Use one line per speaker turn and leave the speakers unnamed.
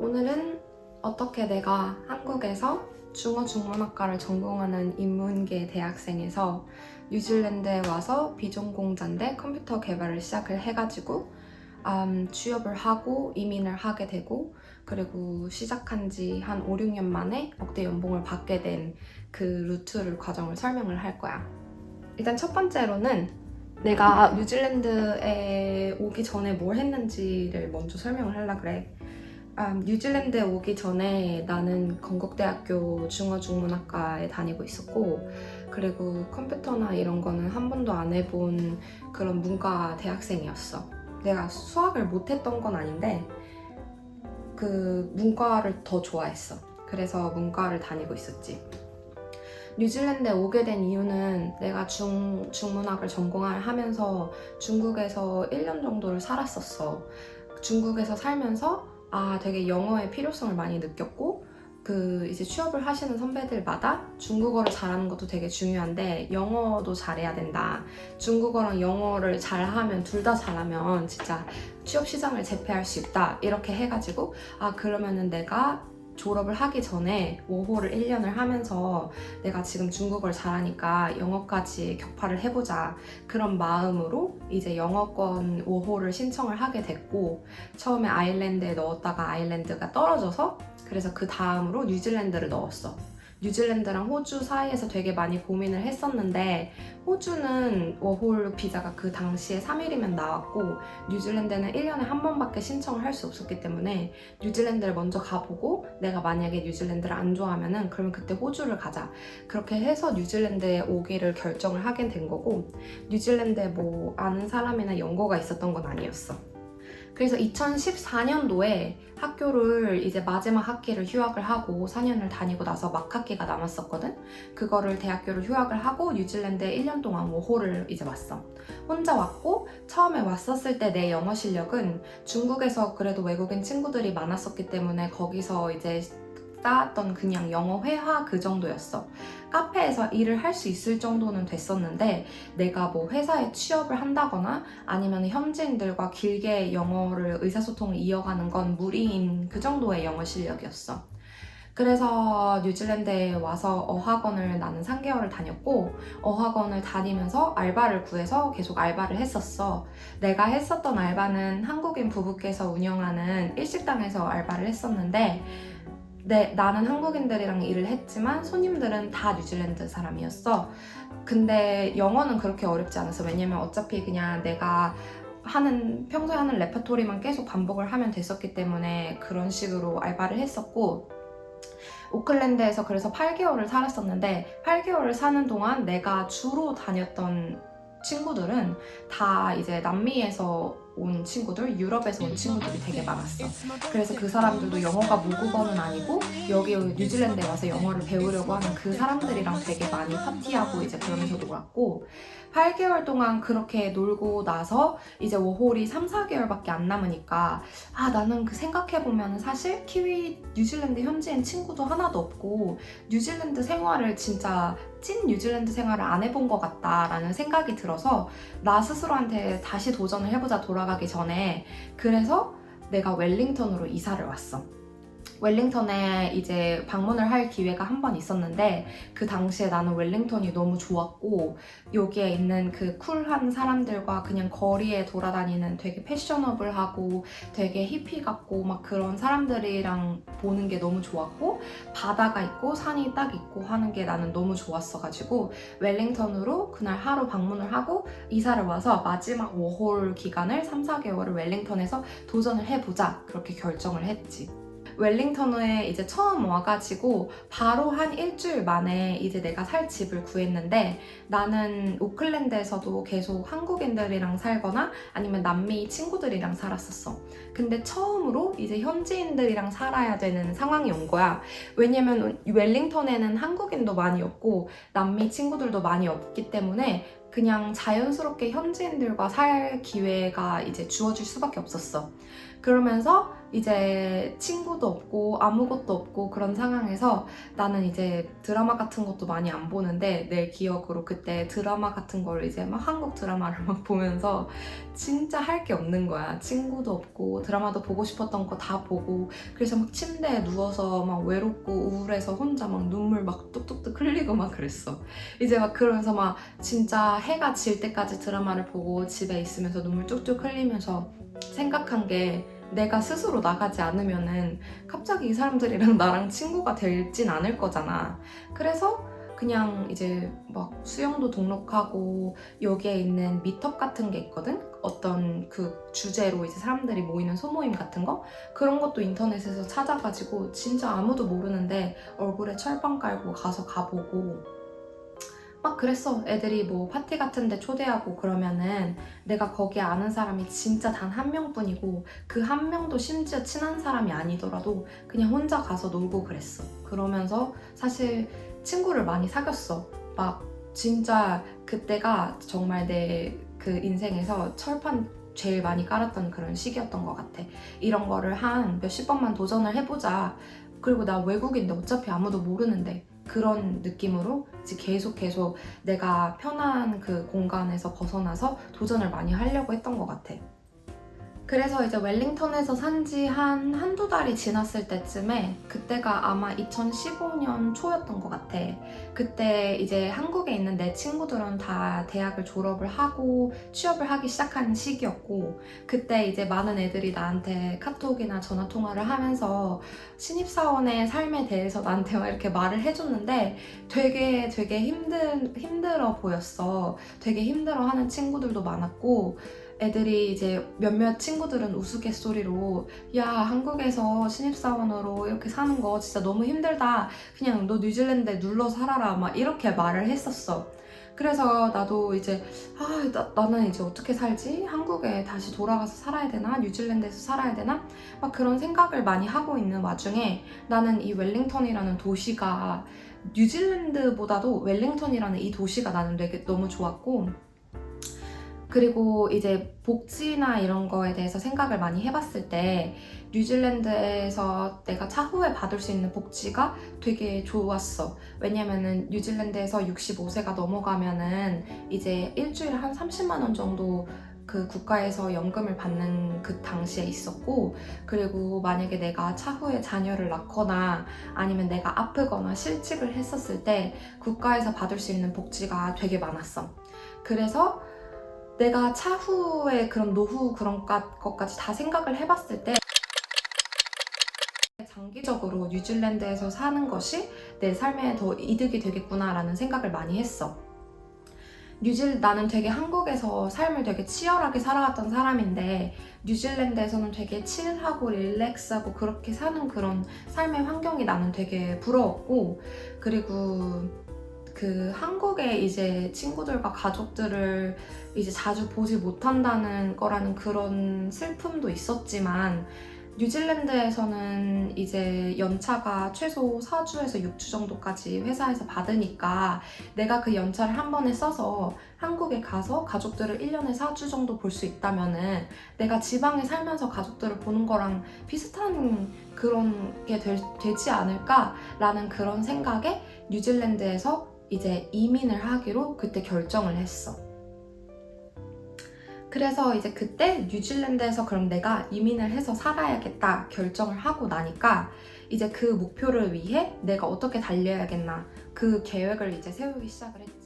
오늘은 어떻게 내가 한국에서 중어 중문학과를 전공하는 인문계 대학생에서 뉴질랜드에 와서 비전공자인데 컴퓨터 개발을 시작을 해가지고 음, 취업을 하고 이민을 하게 되고 그리고 시작한 지 한 5, 6년 만에 억대 연봉을 받게 된 그 루트를 과정을 설명을 할 거야. 일단 첫 번째로는 내가 뉴질랜드에 오기 전에 뭘 했는지를 먼저 설명을 하려 그래. 음, 뉴질랜드에 오기 전에 나는 건국대학교 중어중문학과에 다니고 있었고 그리고 컴퓨터나 이런 거는 한 번도 안 해본 그런 문과 대학생이었어. 내가 수학을 못했던 건 아닌데 그 문과를 더 좋아했어. 그래서 문과를 다니고 있었지. 뉴질랜드에 오게 된 이유는 내가 중, 중문학을 전공을 하면서 중국에서 1년 정도를 살았었어. 중국에서 살면서 아, 되게 영어의 필요성을 많이 느꼈고, 그 이제 취업을 하시는 선배들마다 중국어를 잘하는 것도 되게 중요한데 영어도 잘해야 된다. 중국어랑 영어를 잘하면 둘 다 잘하면 진짜 취업 시장을 제패할 수 있다. 이렇게 해가지고 아 그러면은 내가 졸업을 하기 전에 워홀을 1년을 하면서 내가 지금 중국어를 잘하니까 영어까지 격파를 해보자. 그런 마음으로 이제 영어권 워홀을 신청을 하게 됐고 처음에 아일랜드에 넣었다가 아일랜드가 떨어져서 그래서 그 다음으로 뉴질랜드를 넣었어. 뉴질랜드랑 호주 사이에서 되게 많이 고민을 했었는데 호주는 워홀 비자가 그 당시에 3일이면 나왔고 뉴질랜드는 1년에 한 번밖에 신청을 할 수 없었기 때문에 뉴질랜드를 먼저 가보고 내가 만약에 뉴질랜드를 안 좋아하면은 그러면 그때 호주를 가자. 그렇게 해서 뉴질랜드에 오기를 결정을 하게 된 거고 뉴질랜드에 뭐 아는 사람이나 연고가 있었던 건 아니었어 그래서 2014년도에 학교를 이제 마지막 학기를 휴학을 하고 4년을 다니고 나서 막 학기가 남았었거든. 그거를 대학교를 휴학을 하고 뉴질랜드에 1년 동안 워홀을 이제 왔어. 혼자 왔고 처음에 왔었을 때 내 영어 실력은 중국에서 그래도 외국인 친구들이 많았었기 때문에 거기서 이제 쌓았던 그냥 영어 회화 그 정도였어. 카페에서 일을 할 수 있을 정도는 됐었는데 내가 뭐 회사에 취업을 한다거나 아니면 현지인들과 길게 영어를 의사소통을 이어가는 건 무리인 그 정도의 영어 실력이었어. 그래서 뉴질랜드에 와서 어학원을 나는 3개월을 다녔고 어학원을 다니면서 알바를 구해서 계속 알바를 했었어. 내가 했었던 알바는 한국인 부부께서 운영하는 일식당에서 알바를 했었는데 네, 나는 한국인들이랑 일을 했지만 손님들은 다 뉴질랜드 사람이었어. 근데 영어는 그렇게 어렵지 않았어. 왜냐면 어차피 그냥 내가 하는 평소에 하는 레퍼토리만 계속 반복을 하면 됐었기 때문에 그런 식으로 알바를 했었고 오클랜드에서 그래서 8개월을 살았었는데 8개월을 사는 동안 내가 주로 다녔던 친구들은 다 이제 남미에서 온 친구들, 유럽에서 온 친구들이 되게 많았어. 그래서 그 사람들도 영어가 모국어는 아니고 여기 뉴질랜드에 와서 영어를 배우려고 하는 그 사람들이랑 되게 많이 파티하고 이제 그러면서 놀았고 8개월 동안 그렇게 놀고 나서 이제 워홀이 3, 4개월밖에 안 남으니까 아 나는 그 생각해보면 사실 키위 뉴질랜드 현지인 친구도 하나도 없고 뉴질랜드 생활을 진짜 찐 뉴질랜드 생활을 안 해본 것 같다라는 생각이 들어서 나 스스로한테 다시 도전을 해보자 돌아가기 전에 그래서 내가 웰링턴으로 이사를 왔어. 웰링턴에 이제 방문을 할 기회가 한 번 있었는데 그 당시에 나는 웰링턴이 너무 좋았고 여기에 있는 그 쿨한 사람들과 그냥 거리에 돌아다니는 되게 패셔너블하고 되게 히피 같고 막 그런 사람들이랑 보는 게 너무 좋았고 바다가 있고 산이 딱 있고 하는 게 나는 너무 좋았어가지고 웰링턴으로 그날 하루 방문을 하고 이사를 와서 마지막 워홀 기간을 3, 4개월을 웰링턴에서 도전을 해보자 그렇게 결정을 했지. 웰링턴에 이제 처음 와가지고 바로 한 일주일 만에 이제 내가 살 집을 구했는데 나는 오클랜드에서도 계속 한국인들이랑 살거나 아니면 남미 친구들이랑 살았었어. 근데 처음으로 이제 현지인들이랑 살아야 되는 상황이 온 거야. 왜냐면 웰링턴에는 한국인도 많이 없고 남미 친구들도 많이 없기 때문에 그냥 자연스럽게 현지인들과 살 기회가 이제 주어질 수밖에 없었어. 그러면서 이제 친구도 없고 아무것도 없고 그런 상황에서 나는 이제 드라마 같은 것도 많이 안 보는데 내 기억으로 그때 드라마 같은 걸 이제 막 한국 드라마를 막 보면서 진짜 할 게 없는 거야. 친구도 없고 드라마도 보고 싶었던 거 다 보고 그래서 막 침대에 누워서 막 외롭고 우울해서 혼자 막 눈물 막 뚝뚝뚝 흘리고 막 그랬어. 이제 막 그러면서 막 진짜 해가 질 때까지 드라마를 보고 집에 있으면서 눈물 뚝뚝 흘리면서 생각한 게 내가 스스로 나가지 않으면은 갑자기 이 사람들이랑 나랑 친구가 될진 않을 거잖아. 그래서 그냥 이제 막 수영도 등록하고 여기에 있는 미터 같은 게 있거든? 어떤 그 주제로 이제 사람들이 모이는 소모임 같은 거? 그런 것도 인터넷에서 찾아가지고 진짜 아무도 모르는데 얼굴에 철판 깔고 가서 가보고 막 그랬어. 애들이 뭐 파티 같은 데 초대하고 그러면은 내가 거기에 아는 사람이 진짜 단 한 명뿐이고 그 한 명도 심지어 친한 사람이 아니더라도 그냥 혼자 가서 놀고 그랬어. 그러면서 사실 친구를 많이 사귀었어. 막 진짜 그때가 정말 내 그 인생에서 철판 제일 많이 깔았던 그런 시기였던 것 같아. 이런 거를 한 몇십 번만 도전을 해보자. 그리고 나 외국인데 어차피 아무도 모르는데 그런 느낌으로 이제 계속 계속 내가 편한 그 공간에서 벗어나서 도전을 많이 하려고 했던 것 같아. 그래서 이제 웰링턴에서 산 지 한 한두 달이 지났을 때쯤에 그때가 아마 2015년 초였던 것 같아. 그때 이제 한국에 있는 내 친구들은 다 대학을 졸업을 하고 취업을 하기 시작한 시기였고 그때 이제 많은 애들이 나한테 카톡이나 전화 통화를 하면서 신입사원의 삶에 대해서 나한테 막 이렇게 말을 해줬는데 되게 되게 힘든 힘들어 보였어. 되게 힘들어하는 친구들도 많았고 애들이 이제 몇몇 친구들은 우스갯소리로 야 한국에서 신입사원으로 이렇게 사는 거 진짜 너무 힘들다. 그냥 너 뉴질랜드에 눌러 살아라. 막 이렇게 말을 했었어. 그래서 나도 이제 아 나, 나는 이제 어떻게 살지? 한국에 다시 돌아가서 살아야 되나? 뉴질랜드에서 살아야 되나? 막 그런 생각을 많이 하고 있는 와중에 나는 이 웰링턴이라는 도시가 뉴질랜드보다도 웰링턴이라는 이 도시가 나는 되게 너무 좋았고 그리고 이제 복지나 이런 거에 대해서 생각을 많이 해봤을 때 뉴질랜드에서 내가 차후에 받을 수 있는 복지가 되게 좋았어. 왜냐면은 뉴질랜드에서 65세가 넘어가면은 이제 일주일에 한 30만 원 정도 그 국가에서 연금을 받는 그 당시에 있었고 그리고 만약에 내가 차후에 자녀를 낳거나 아니면 내가 아프거나 실직을 했었을 때 국가에서 받을 수 있는 복지가 되게 많았어. 그래서 내가 차후에 그런 노후 그런 까- 것까지 다 생각을 해봤을 때 장기적으로 뉴질랜드에서 사는 것이 내 삶에 더 이득이 되겠구나라는 생각을 많이 했어. 뉴질 나는 되게 한국에서 삶을 되게 치열하게 살아왔던 사람인데 뉴질랜드에서는 되게 칠하고 릴렉스하고 그렇게 사는 그런 삶의 환경이 나는 되게 부러웠고 그리고 그 한국에 이제 친구들과 가족들을 이제 자주 보지 못한다는 거라는 그런 슬픔도 있었지만 뉴질랜드에서는 이제 연차가 최소 4주에서 6주 정도까지 회사에서 받으니까 내가 그 연차를 한 번에 써서 한국에 가서 가족들을 1년에 4주 정도 볼 수 있다면은 내가 지방에 살면서 가족들을 보는 거랑 비슷한 그런 게 될- 되지 않을까라는 그런 생각에 뉴질랜드에서 이제 이민을 하기로 그때 결정을 했어. 그래서 이제 그때 뉴질랜드에서 그럼 내가 이민을 해서 살아야겠다 결정을 하고 나니까 이제 그 목표를 위해 내가 어떻게 달려야겠나 그 계획을 이제 세우기 시작을 했지.